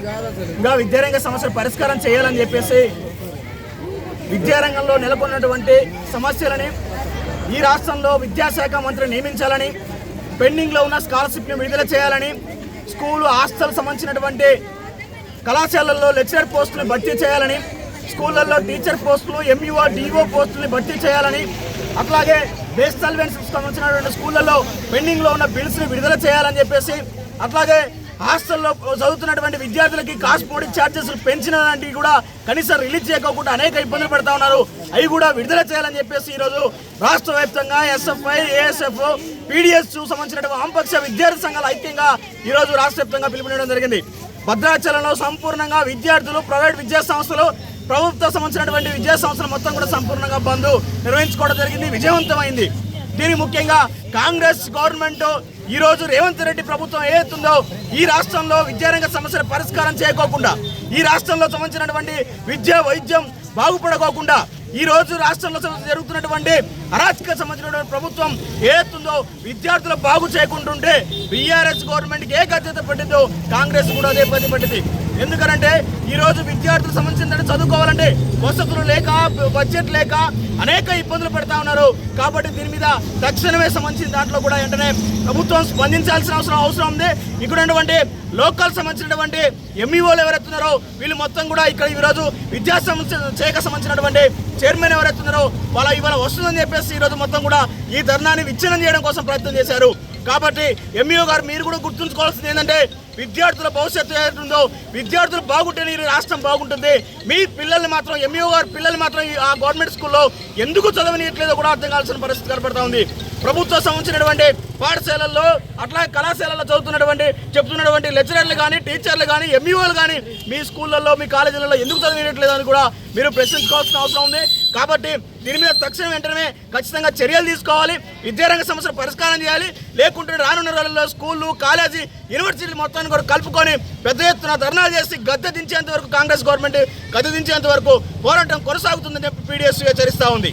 ఇంకా విద్యారంగ సమస్యలు పరిష్కారం చేయాలని చెప్పేసి విద్యారంగంలో నెలకొన్నటువంటి సమస్యలని ఈ రాష్ట్రంలో విద్యాశాఖ మంత్రి నియమించాలని పెండింగ్లో ఉన్న స్కాలర్షిప్ని విడుదల చేయాలని స్కూలు హాస్టల్ సంబంధించినటువంటి కళాశాలల్లో లెక్చరర్ పోస్టులు భర్తీ చేయాలని స్కూళ్ళల్లో టీచర్ పోస్టులు ఎంఈఓ డిఓ పోస్టులు భర్తీ చేయాలని అట్లాగే బేస్ సల్వెన్స్కి సంబంధించినటువంటి స్కూళ్ళల్లో పెండింగ్లో ఉన్న బిల్స్ని విడుదల చేయాలని చెప్పేసి అట్లాగే హాస్టల్లో చదువుతున్నటువంటి విద్యార్థులకి కాస్ట్ కాస్పోర్ట్ ఛార్జెస్ పెంచిన లాంటివి కూడా కనీసం రిలీజ్ చేయకోకుండా అనేక ఇబ్బందులు పడతా ఉన్నారు. అవి కూడా విడుదల చేయాలని చెప్పేసి ఈరోజు రాష్ట్ర వ్యాప్తంగా ఎస్ఎఫ్ఐ ఏఎస్ఎఫ్ పీడిఎస్ సంబంధించినటువంటి వామపక్ష విద్యార్థి సంఘాలు ఐక్యంగా ఈరోజు రాష్ట్ర వ్యాప్తంగా పిలుపునివ్వడం జరిగింది. భద్రాచలంలో సంపూర్ణంగా విద్యార్థులు ప్రైవేట్ విద్యా సంస్థలు ప్రభుత్వ సంబంధించినటువంటి విద్యా సంస్థలు మొత్తం కూడా సంపూర్ణంగా బంద్ నిర్వహించుకోవడం జరిగింది. విజయవంతమైంది. దీని ముఖ్యంగా కాంగ్రెస్ గవర్నమెంట్ ఈ రోజు రేవంత్ రెడ్డి ప్రభుత్వం ఏదైతుందో ఈ రాష్ట్రంలో విద్యారంగ సమస్యల పరిష్కారం చేయకోకుండా ఈ రాష్ట్రంలో సంబంధించినటువంటి విద్య వైద్యం బాగుపడకోకుండా ఈ రోజు రాష్ట్రంలో జరుగుతున్నటువంటి అరాచక సంబంధించినటువంటి ప్రభుత్వం ఏతుందో విద్యార్థులు బాగు చేయకుంటుంటే బీఆర్ఎస్ గవర్నమెంట్కి ఏ గద్యత పట్టిందో కాంగ్రెస్ కూడా అదే పది పట్టింది ఎందుకనంటే ఈరోజు విద్యార్థులకు విద్యార్థులు సంబంధించిన చదువుకోవాలంటే వసతులు లేక బడ్జెట్ లేక అనేక ఇబ్బందులు పడతా ఉన్నారు. కాబట్టి దీని మీద తక్షణమే సంబంధించిన దాంట్లో కూడా వెంటనే ప్రభుత్వం స్పందించాల్సిన అవసరం అవసరం ఉంది. ఇక్కడ ఉన్నటువంటి లోకల్ సంబంధించినటువంటి ఎంఈఓలు ఎవరెత్తున్నారో వీళ్ళు మొత్తం కూడా ఇక్కడ ఈరోజు విద్యా సంస్థ శాఖ సంబంధించినటువంటి చైర్మన్ ఎవరెత్తున్నారో వాళ్ళ ఇవాళ వస్తుందని చెప్పేసి ఈరోజు మొత్తం కూడా ఈ ధర్నాన్ని విచ్ఛిన్నం చేయడం కోసం ప్రయత్నం చేశారు. కాబట్టి ఎంఈఓ గారు మీరు కూడా గుర్తుంచుకోవాల్సింది ఏంటంటే విద్యార్థుల భవిష్యత్తు ఏదైతుందో విద్యార్థులు బాగుంటేనే ఈ రాష్ట్రం బాగుంటుంది. మీ పిల్లల్ని మాత్రం ఎంఈఓ గారు పిల్లల్ని మాత్రం ఈ- ఆ గవర్నమెంట్ స్కూల్లో ఎందుకు చదవనీయట్లేదో కూడా అర్థం కావాల్సిన పరిస్థితి కనబడతా ఉంది. ప్రభుత్వ సంబంధించినటువంటి పాఠశాలల్లో అట్లా కళాశాలల్లో చదువుతున్నటువంటి చెప్తున్నటువంటి లెక్చరర్లు కానీ టీచర్లు కానీ ఎంఈఓలు కానీ మీ స్కూళ్ళల్లో మీ కాలేజీలలో ఎందుకు చదివినట్లేదని అని కూడా మీరు ప్రశ్నించుకోవాల్సిన అవసరం ఉంది. కాబట్టి దీని మీద తక్షణం వెంటనే ఖచ్చితంగా చర్యలు తీసుకోవాలి. విద్యారంగ సమస్యలు పరిష్కారం చేయాలి. లేకుంటే రానున్న రోజుల్లో స్కూళ్ళు కాలేజీ యూనివర్సిటీలు మొత్తాన్ని కూడా కలుపుకొని పెద్ద ఎత్తున ధర్నాలు చేసి గద్దె దించేంత వరకు కాంగ్రెస్ గవర్నమెంట్ గద్దె దించేంత వరకు పోరాటం కొనసాగుతుందని చెప్పి పీడిఎస్ హెచ్చరిస్తూ ఉంది.